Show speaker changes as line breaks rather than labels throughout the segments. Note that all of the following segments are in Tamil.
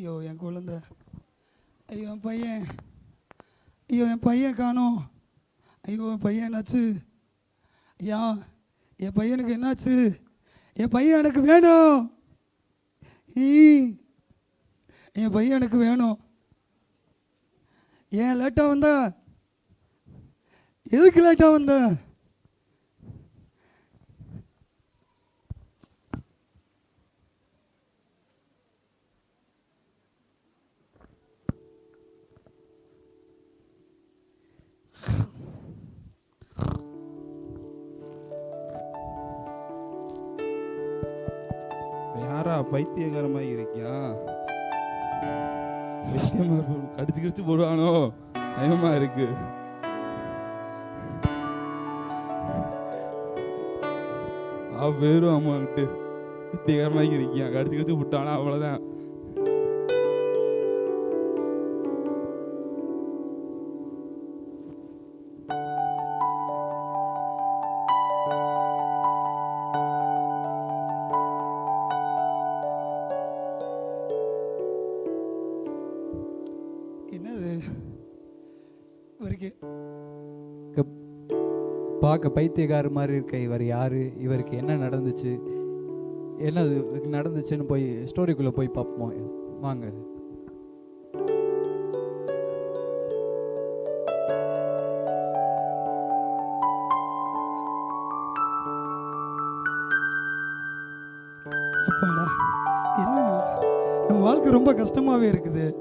ஐயோ என் குழந்தை. ஐயோ என் பையன். ஐயோ என் பையன் காணும். ஐயோ என் பையன் என்னாச்சு? ஐயா என் பையனுக்கு என்னாச்சு? என் பையன் எனக்கு வேணும். ஈ என் பையன் எனக்கு வேணும். ஏன் லேட்டாக வந்த? எதுக்கு லேட்டாக வந்த?
பைத்தியகாரமாக இருக்கியா? பைத்தியமா கடிச்சு கடிச்சு போடுவானோ? பயமா இருக்கு. அவ பேரும் அம்மா பைத்தியகாரமாக இருக்கியா? கடிச்சு கடிச்சு விட்டானா அவ்வளோதான்
பார்க்க பைத்தியக்கார மாதிரி இருக்க இவர் யார்? இவருக்கு என்ன நடந்துச்சு? என்ன நடந்துச்சுன்னு போய் ஸ்டோரிக்குள்ளே போய் பார்ப்போம். வாங்க.
அப்பாடா என்ன? நம்ம வாழ்க்கை ரொம்ப கஷ்டமாகவே இருக்குது.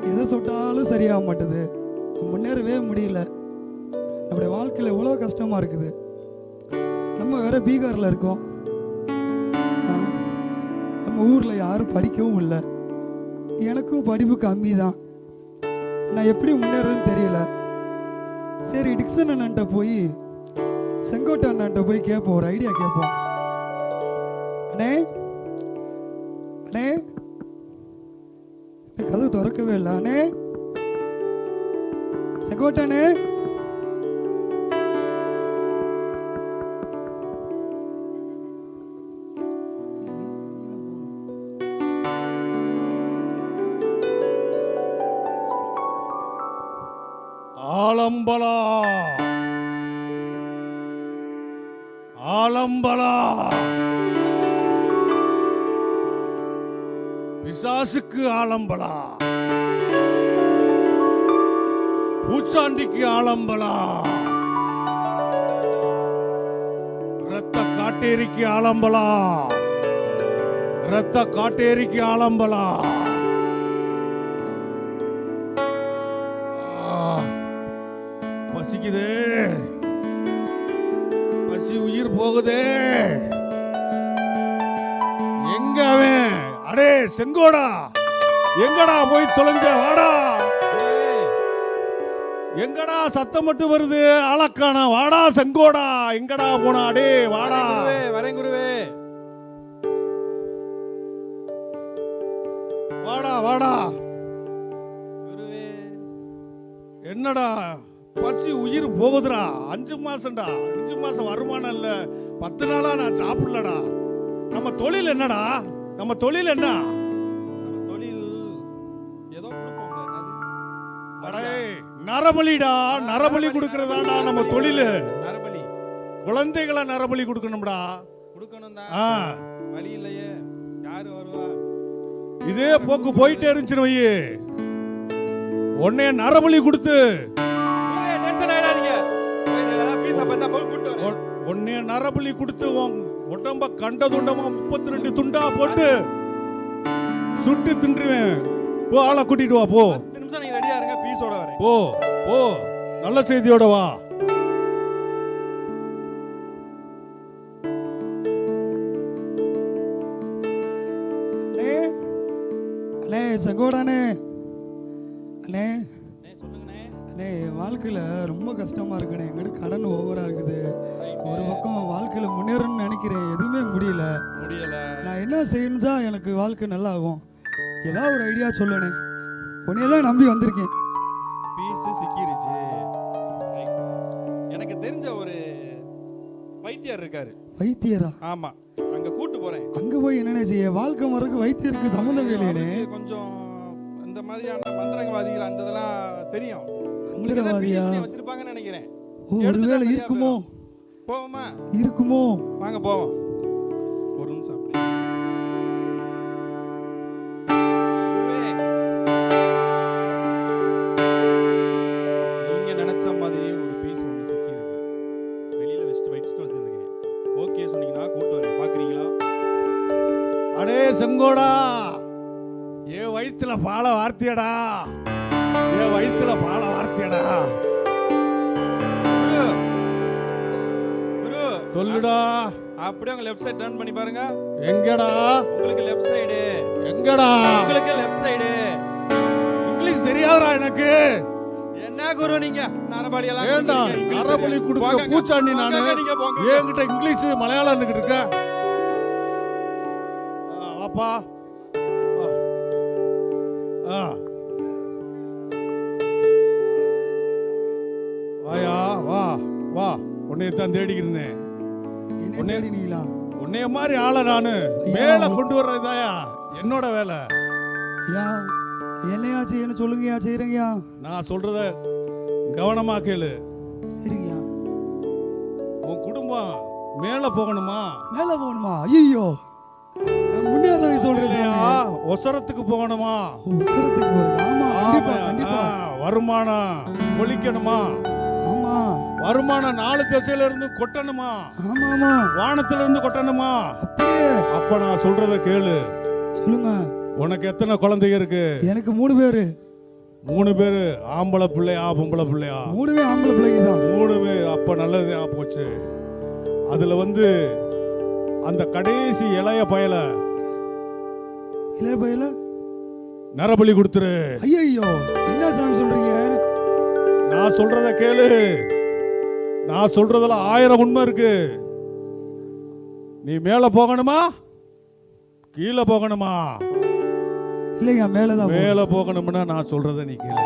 எதை சொட்டாலும் சரியாக மாட்டுது. முன்னேறவே முடியல. நம்முடைய வாழ்க்கையில் எவ்வளோ கஷ்டமாக இருக்குது? நம்ம வேற பீகாரில் இருக்கோம். நம்ம ஊரில் யாரும் படிக்கவும் இல்லை. எனக்கும் படிப்பு கம்மி தான் நான் எப்படி முன்னேறதுன்னு தெரியல. சரி டிக்சன் அண்ணன்ட்ட போய் செங்கோட்டை அண்ணன்ட்ட போய் கேட்போம் ஒரு ஐடியா கேட்போம் அண்ணே அண்ணே. கதவு திறக்கவே இல்லை. அண்ணே. செங்கோட்டண்ணே
ஆலம்பலா. ஆலம்பலா. பிசாசுக்கு ஆலம்பலா. பூச்சாண்டிக்கு ஆலம்பலா. ரத்த காட்டேரிக்கு ஆலம்பலா. ரத்த காட்டேரிக்கு ஆலம்பலா. பசிக்குதே. பசி உயிர் போகுதே. எங்க அவன்? அடே செங்கோடா. எங்கடா போய் தொலைஞ்ச? வாடா. எங்கடா சத்தம் மட்டும் வருது? ஆளக்கானா? வாடா செங்கோடா. எங்கடா போனா? அடே வாடா.
வரேன் குருவே
வாடா வாடா.
குருவே.
என்னடா? பசி உயிர் போகுதுடா. அஞ்சு மாசம்டா. அஞ்சு மாசம் வருமானம் இல்ல. பத்து நாளா நான் சாப்பிடலடா. நம்ம தொழில் என்னடா? நம்ம தொழில் என்ன?
நம்ம தொழில் ஏதோ
நரபலிடா. நரபலி கொடுக்கறதாடா நம்ம தொழில்.
நரபலி.
குழந்தைகளை நரபலி கொடுக்கணும்டா.
கொடுக்கணும் தான் வழி இல்லையே. யாரு வருவா?
இதே போக்கு போயிட்டே இருந்துச்சுன்னு வையே. உன்னைய நரபலி கொடுத்து நரபலி கொடுத்து உடம்ப கண்ட துண்டமா முப்பத்தி ரெண்டு துண்டா போட்டு சுட்டு தின்றுவேன். போ ஆளை கூட்டிட்டு வா போ.
நிமிஷம் நீங்க ரெடியா இருங்க பீஸோட வரேன்.
போ போ. நல்ல செய்தியோட வா.
அண்ணே வாழ்க்கையில் ரொம்ப கஷ்டமாக இருக்குண்ணே. எங்கிட்ட கடன் ஓவராக இருக்குது. ஒரு பக்கம் வாழ்க்கையில் முன்னேறணும்னு நினைக்கிறேன். எதுவுமே முடியல.
முடியல.
நான் என்ன செய்யணும் தான் எனக்கு வாழ்க்கை நல்லா ஆகும் ஏதாவது ஒரு ஐடியா சொல்லணே உன்னைய தான் நம்பி வந்திருக்கேன்.
பீஸ் சிக்கிருச்சு. எனக்கு தெரிஞ்ச ஒரு வைத்தியர் இருக்காரு.
வைத்தியரா?
ஆமா. அங்க கூட்டு போறேன்.
அங்க போய் என்னென்ன செய்ய? வாழ்க்கை மரக்கு வைத்தியருக்கு சம்மந்தம் இல்லையே.
கொஞ்சம் இந்த மாதிரியான மந்திரவாதிகள் அந்த இதெல்லாம் தெரியும். வச்சிருப்பாங்கன்னு நினைக்கிறேன்.
ஒருவேளை இருக்குமோ?
போவோமா?
இருக்குமோ?
வாங்க போவோம். ஒரு நிமிஷம் அப்படி நீங்க நினைச்ச மாதிரியே ஒரு பீஸ் ஒன்று சிக்கி இருக்கு வெளியில வச்சுட்டு வச்சுட்டு வச்சிருக்கேன் ஓகே சொன்னீங்கன்னா கூட்டு வரேன். பாக்குறீங்களா?
அடே செங்கோடா! ஏ வயித்துல பால வார்த்தியடா. ஏ வயித்துல பால
குரு
சொல்லுடா.
அப்படியே உங்க லெஃப்ட் சைடு டர்ன் பண்ணி பாருங்க.
எங்கடா?
உங்களுக்கு லெஃப்ட் சைடு
எங்கடா?
உங்களுக்கு லெஃப்ட் சைடு
இங்கிலீஷ் தெரியாதுடா எனக்கு.
என்ன குரு நீங்க? நரபலி எல்லாம் இங்கிலீஷ்
நரபலி. கொடுக்க பூச்சாண்டி நானு? என்கிட்ட இங்கிலீஷ் மலையாளம் இருக்க. ஆ, உன்னைய தான்
தேடினீங்களா?
உன்னைய மாதிரி ஆள நானு மேல கொண்டு வர்றதாயா என்னோட வேலை.
ஐயா என்னையா செய்யணும் சொல்லுங்கய்யா செய்யறேங்கய்யா
நான் சொல்றத கவனமா கேளு.
சரிங்கய்யா.
உன் குடும்பம் மேல போகணுமா?
மேல போகணுமா? ஐயோ
இல்லையா?
சாமி.
ஒசரத்துக்கு போகணுமா.
ஆமா கண்டிப்பா
வருமானம் கொளிக்கணுமா
ஆமா
வருமானம் நாலு திசையில இருந்து கொட்டணுமா?
ஆமா ஆமா
வானத்துல இருந்து கொட்டணுமா?
அப்படியே.
அப்ப நான் சொல்றத கேளு.
சொல்லுங்க.
உனக்கு எத்தனை குழந்தைங்க இருக்கு?
எனக்கு மூணு பேரு.
மூணு பேரு. ஆம்பளை பிள்ளையா பொம்பளை பிள்ளையா?
மூணுமே ஆம்பளை பிள்ளைங்க தான்.
மூணு பேர். அப்ப நல்லது போச்சு அதுல வந்து அந்த கடைசி இளைய பயல.
இல்ல பையல?
நரபலி கொடுத்துரு.
ஐயோ என்ன சாமி சொல்றீங்க?
நான் சொல்றத கேளு. நான் சொல்றதுல ஆயிரம் உண்மை இருக்கு. நீ மேல போகணுமா? கீழே போகணுமா?
இல்லையா மேலதான் போகணும்.
மேல போகணும்னா நான் சொல்றத நீ கேளு.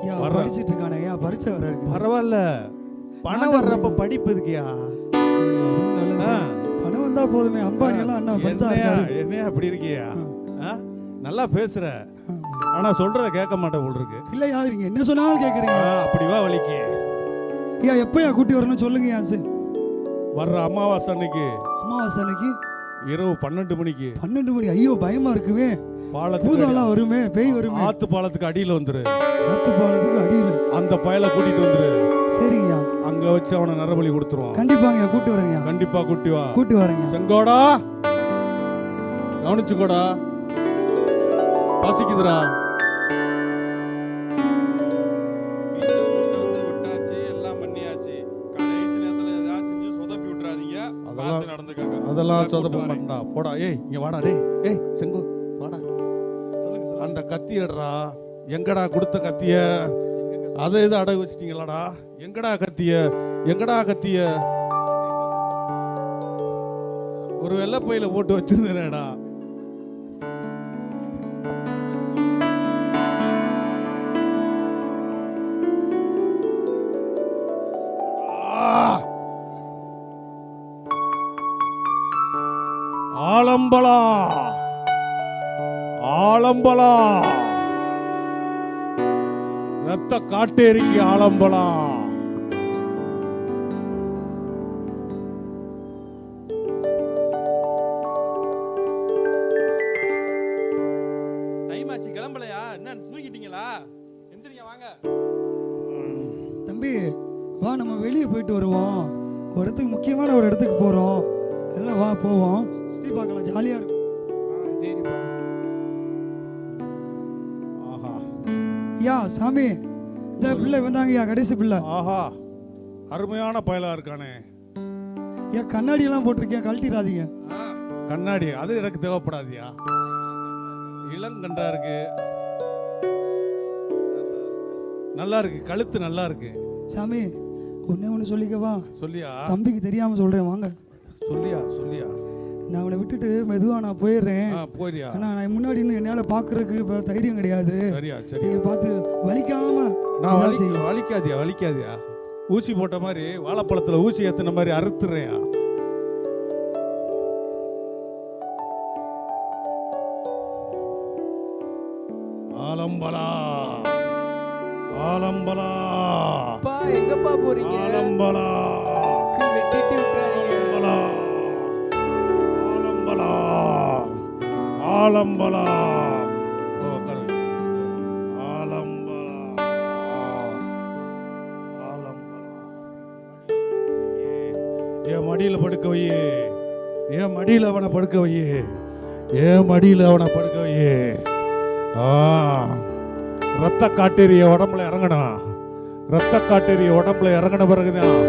ஐயா
வர்றேன்.
படிச்சிட்டு இருக்கானே ஐயா பரிச்சை வர
பரவாயில்ல. பணம் வர்றப்ப படிப்பு. ஆ.
பணம் வந்தா போதுமே. அம்பானி எல்லாம் அண்ணா
என்னையா? என்னையா அப்படி இருக்கியா? நல்லா பேசுற. ஆனா சொல்றத கேட்க மாட்டேன் போல் இருக்கு.
இல்லையா? நீங்க என்ன சொன்னாலும் கேக்குறீங்க
அப்படி வா வலிக்கு
ஐயா எப்பயா கூட்டி வரணும் சொல்லுங்கய்யா சரி.
வர்ற அமாவாசை அன்னைக்கு.
அமாவாசை அன்னைக்கு?
இரவு பன்னெண்டு மணிக்கு.
பன்னெண்டு மணி. ஐயோ பயமா இருக்குமே. பூதம்லாம் வருமே பேய் வருமே.
ஆத்து பாலத்துக்கு அடியில வந்துரு.
ஆத்து பாலத்துக்கு அடியில.
அந்த பயலை கூட்டிட்டு வந்துரு.
சரிங்கய்யா
அங்க வச்சு அவனை நரபலி கொடுத்துருவான்.
கண்டிப்பாங்க கூட்டு வரேங்கய்யா
கண்டிப்பா குட்டி வா.
கூட்டு வரேங்க
செங்கோடா. கவனிச்சுக்கோடா. பசிக்குதுடா. அதெல்லாம் சொதப்ப. மாட்டா போடா. ஏய் இங்க வாடா. டேய் ஏய் செங்கோ வாடா.
சொல்லுங்க
அந்த கத்தி எடுறா எங்கடா கொடுத்த கத்திய? அதை இது அடகு வச்சிட்டீங்களாடா. எங்கடா கத்திய? எங்கடா கத்திய? ஒரு வெள்ளப்பையில போட்டு வச்சிருந்தேனேடா. ஆலம்பலா. ஆலம்பலா. ரத்த காட்டேரிக்கு ஆலம்பலா.
சரிப்பா
ஆஹா.
ஐயா சாமி இந்த பிள்ளை வந்தாங்கய்யா கடைசி பிள்ளை.
ஆஹா. அருமையான பயலா இருக்கானே.
ஐயா கண்ணாடி எல்லாம் போட்டிருக்கேன் கழட்டிடாதீங்க
கண்ணாடி அது எனக்கு தேவைப்படாதியா? இளங்கண்டா இருக்கு. நல்லா இருக்கு கழுத்து நல்லா இருக்கு.
சாமி ஒன்னே ஒன்று சொல்லிக்கவா?
சொல்லியா?
தம்பிக்கு தெரியாம சொல்றேன் வாங்க.
சொல்லியா சொல்லியா?
நான் அவளை விட்டுட்டு மெதுவா நான் போயிடுறேன்.
போயிடியா
ஆனா நான் முன்னாடி இன்னும் என்னால பாக்குறதுக்கு தைரியம் கிடையாது.
சரியா
சரி பார்த்து வலிக்காம
நான் வலிக்காதியா வலிக்காதியா? ஊசி போட்ட மாதிரி வாழைப்பழத்துல ஊசி ஏத்தின மாதிரி அறுத்துறேன். ஆலம்பலா ஆலம்பலா.
எங்கப்பா போறீங்க?
ஆலம்பலா. ஆலம்பலா. ஆலம்பலா. ஆலம்பலா. என் மடியில் படுக்க வையே. என் மடியில் அவனை படுக்க வையே. என் மடியில் அவனை படுக்க வையே. ஆ. ரத்த காட்டேரிய உடம்புல இறங்கணும் ரத்த காட்டேரிய உடம்புல இறங்கின பிறகுதான்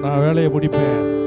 நான் வேலையை முடிப்பேன்.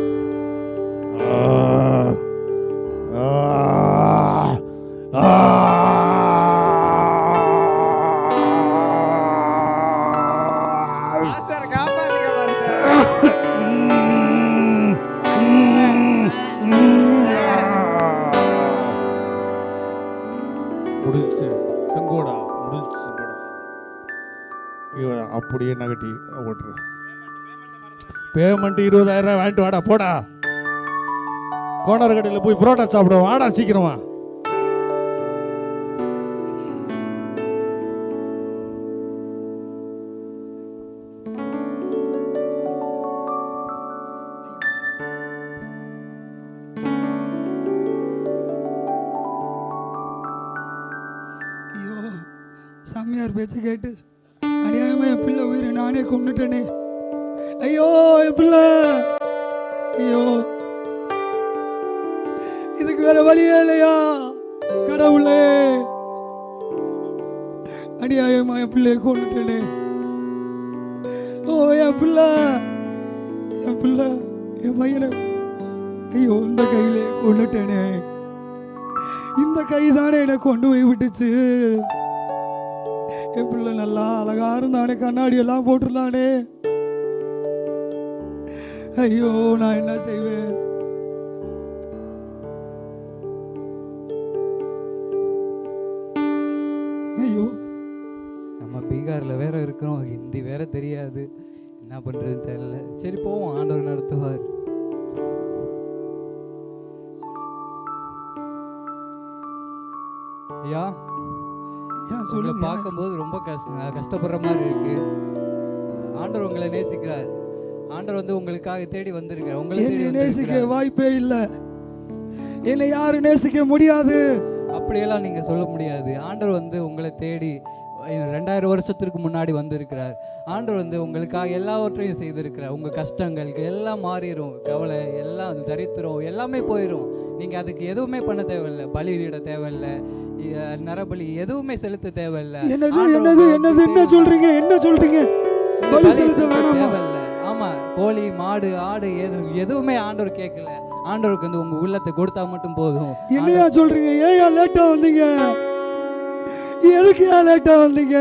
பேமெண்ட் இருபதாயிரம் ரூபாய் வாங்கிட்டு வாடா போடா. கோனர் கடையில் போய் புரோட்டா சாப்பிடுவோம். வாடா சீக்கிரமா.
சாமியார் பேச்சு கேட்டு அநியாயமா என் பிள்ளை உயிரை நானே கொண்டுட்டேனே ஐயோ என் ஐயோ. இதுக்கு வேற வழியே இல்லையா? கடவுளே. அடியாயமா என் பிள்ளைய கொண்டுட்டேனே ஓ என் பிள்ளை. என் பிள்ளை என் பையனை. ஐயோ இந்த கையிலே கொண்டுட்டேனே இந்த கை தானே என்னை கொண்டு போய் விட்டுச்சு. என் பிள்ளை நல்லா அழகா இருந்தானே கண்ணாடி எல்லாம் போட்டிருந்தானே. ஐயோ நான் என்ன செய்வேன்? ஐயோ.
நம்ம பீகார்ல வேற இருக்கிறோம். ஹிந்தி வேற தெரியாது. என்ன பண்றதுன்னு தெரியல. சரி போவோம். ஆண்டவர் நடத்துவார். ஐயா
சொல்லுங்க.
பார்க்கும்போது ரொம்ப கஷ்ட கஷ்டப்படுற மாதிரி இருக்கு. ஆண்டவர் உங்களை நேசிக்கிறார். ஆண்டவர் வந்து உங்களுக்காக தேடி வந்திருக்கார் உங்களை தேடி
என்னை நேசிக்க. வாய்ப்பே இல்லை. என்னை யாரும் நேசிக்க முடியாது.
அப்படியெல்லாம் நீங்க சொல்ல முடியாது. ஆண்டவர் வந்து உங்களை தேடி ரெண்டாயிரம் வருஷத்திற்கு முன்னாடி வந்திருக்கிறார். ஆண்டவர் வந்து உங்களுக்காக எல்லாவற்றையும் செய்திருக்கிறார். உங்க கஷ்டங்களுக்கு எல்லாம் மாறிடும் கவலை எல்லாம் தரித்திரம் எல்லாமே போயிடும் நீங்க அதுக்கு எதுவுமே பண்ண தேவையில்லை. பலியிட தேவையில்லை. அஹ், நரபலி எதுவுமே செலுத்த தேவையில்லை.
என்னது என்னது
உங்களை
என்னது? என்ன சொல்றீங்க? என்ன சொல்றீங்க? பலி
பலி
செலுத்த வேணாமா?
தேவையில்ல. கோழி மாடு ஆடு எது எதுவுமே ஆண்டவர் கேட்கல. ஆண்டவருக்கு வந்து உங்க உள்ளத்தை கொடுத்தா மட்டும் போதும்.
என்னையா சொல்றீங்க? ஏயா லேட்டா வந்தீங்க? எதுக்கு ஏன் லேட்டா வந்தீங்க?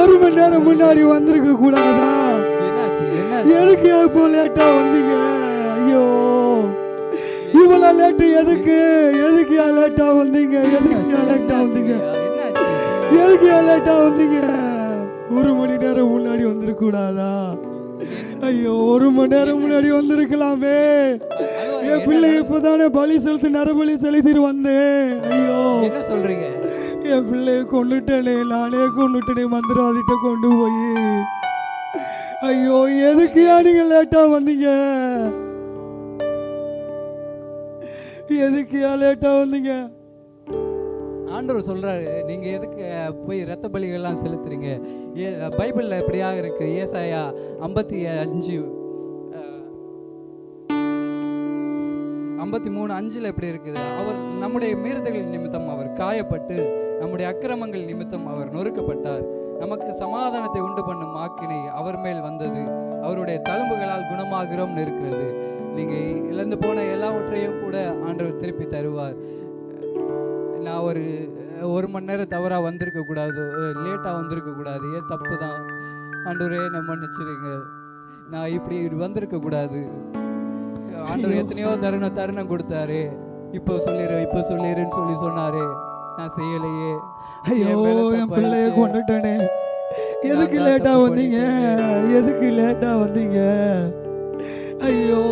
ஒரு மணி நேரம் முன்னாடி வந்திருக்க கூடாதா? எதுக்கு இப்போ லேட்டா வந்தீங்க? ஐயோ. இவ்வளவு லேட்டு எதுக்கு? எதுக்கு லேட்டா வந்தீங்க? எதுக்கு லேட்டா வந்தீங்க? எதுக்கு லேட்டா வந்தீங்க? ஒரு மணி நேரம் முன்னாடி வந்திருக்க கூடாதா? ஐயோ ஒரு மணி நேரம் முன்னாடி வந்திருக்கலாமே. என் பிள்ளை இப்பதானே பலி செலுத்தி நரபலி செலுத்திட்டு வந்தேன் ஐயோ.
என்ன சொல்றீங்க?
என் பிள்ளைய கொண்டுட்டேனே நானே கொண்டுட்டேனே மந்திரவாதிட்ட கொண்டு போய். ஐயோ எதுக்கு ஏன் நீங்க லேட்டா வந்தீங்க? எதுக்கு ஏன் லேட்டா வந்தீங்க?
ஆண்டவர் சொல்றாரு நீங்கள் எதுக்கு போய் ரத்த பலிகள்லாம் செலுத்துறீங்க? ஏ பைபிள்ல எப்படியாக இருக்கு? ஏசாயா ஐம்பத்தி அஞ்சு ஐம்பத்தி மூணு அஞ்சில் எப்படி இருக்குது? அவர் நம்முடைய மீறுதல்கள் நிமித்தம் அவர் காயப்பட்டு நம்முடைய அக்கிரமங்கள் நிமித்தம் அவர் நொறுக்கப்பட்டார். நமக்கு சமாதானத்தை உண்டு பண்ணும் ஆக்கினை அவர் மேல் வந்தது. அவருடைய தழும்புகளால் குணமாகிறோம்னு இருக்கிறது. நீங்கள் இழந்து போன எல்லாவற்றையும் கூட ஆண்டவர் திருப்பி தருவார். நான் ஒரு ஒரு மணி நேரம் தவறாக வந்திருக்க கூடாது. லேட்டாக வந்திருக்க கூடாது. ஏன் தப்பு தான்? ஆண்டவரே நம்ம மன்னிச்சிருங்க. நான் இப்படி வந்திருக்க கூடாது. ஆண்டவர். எத்தனையோ தருணம் தருணம் கொடுத்தாரு. இப்போ சொல்லிடு இப்போ சொல்லிடுன்னு சொல்லி சொன்னாரு. நான் செய்யலையே.
ஐயோ
என்
பிள்ளைய. கொண்டுட்டேனே எதுக்கு லேட்டா வந்தீங்க. எதுக்கு லேட்டா வந்தீங்க? ஐயோ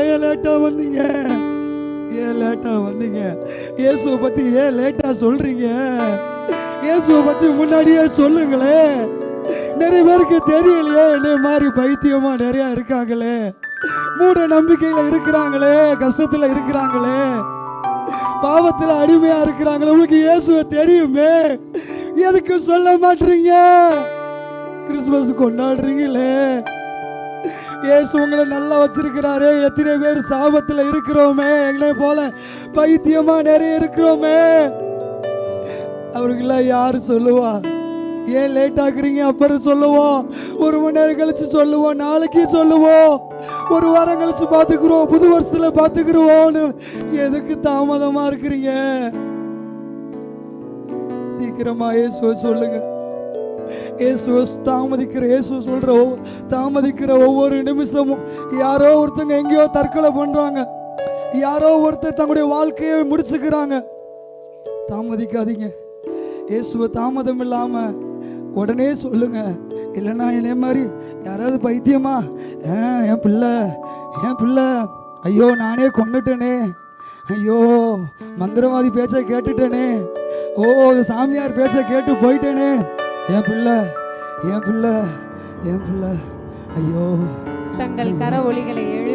ஏன் லேட்டா வந்தீங்க? ஏன் லேட்டா வந்தீங்க? இயேசுவை பத்தி ஏன் லேட்டா சொல்றீங்க? இயேசுவை பத்தி முன்னாடியே சொல்லுங்களே. நிறைய பேருக்கு தெரியலையே என்ன மாதிரி பைத்தியமா நிறைய இருக்காங்களே. மூட நம்பிக்கையில இருக்கிறாங்களே கஷ்டத்துல இருக்கிறாங்களே. பாவத்துல அடிமையா இருக்கிறாங்களே. உங்களுக்கு இயேசுவை தெரியுமே. எதுக்கு சொல்ல மாட்டீங்க? கிறிஸ்துமஸ் கொண்டாடுறீங்களே. இயேசு உங்களை நல்லா வச்சிருக்கிறாரே. எத்தனை பேர் சாபத்துல இருக்கிறோமே. எங்களை போல பைத்தியமா நிறைய இருக்கிறோமே. அவருக்கெல்லாம் யாரு சொல்லுவா? ஏன் லேட் ஆகுறீங்க அப்புறம் சொல்லுவோம். ஒரு மணி நேரம் கழிச்சு சொல்லுவோம். நாளைக்கு சொல்லுவோம். ஒரு வாரம் கழிச்சு பார்த்துக்குறோம் புது வருஷத்துல பார்த்துக்குருவோம்னு. எதுக்கு தாமதமா இருக்கிறீங்க? சீக்கிரமா ஏசுவ சொல்லுங்க. இயேசுவை தாமதிக்கிற இயேசு சொல்ற தாமதிக்கிற ஒவ்வொரு நிமிஷமும் யாரோ ஒருத்தங்க எங்கேயோ தற்கொலை பண்றாங்க. யாரோ ஒருத்தர் தங்களுடைய வாழ்க்கையை முடிச்சுக்கிறாங்க. தாமதிக்காதீங்க. இயேசுவை தாமதம் இல்லாம உடனே சொல்லுங்க. இல்லைன்னா என்னே மாதிரி யாராவது பைத்தியமா? என் பிள்ளை என் பிள்ளை ஐயோ நானே கொண்டுட்டேனே ஐயோ மந்திரவாதி பேச்சை கேட்டுட்டேனே. ஓ சாமியார் பேச்சை கேட்டு போயிட்டேனே. என் பிள்ளை என் பிள்ளை என் பிள்ளை. ஐயோ.
தங்கள் கர ஒளிகளை எழு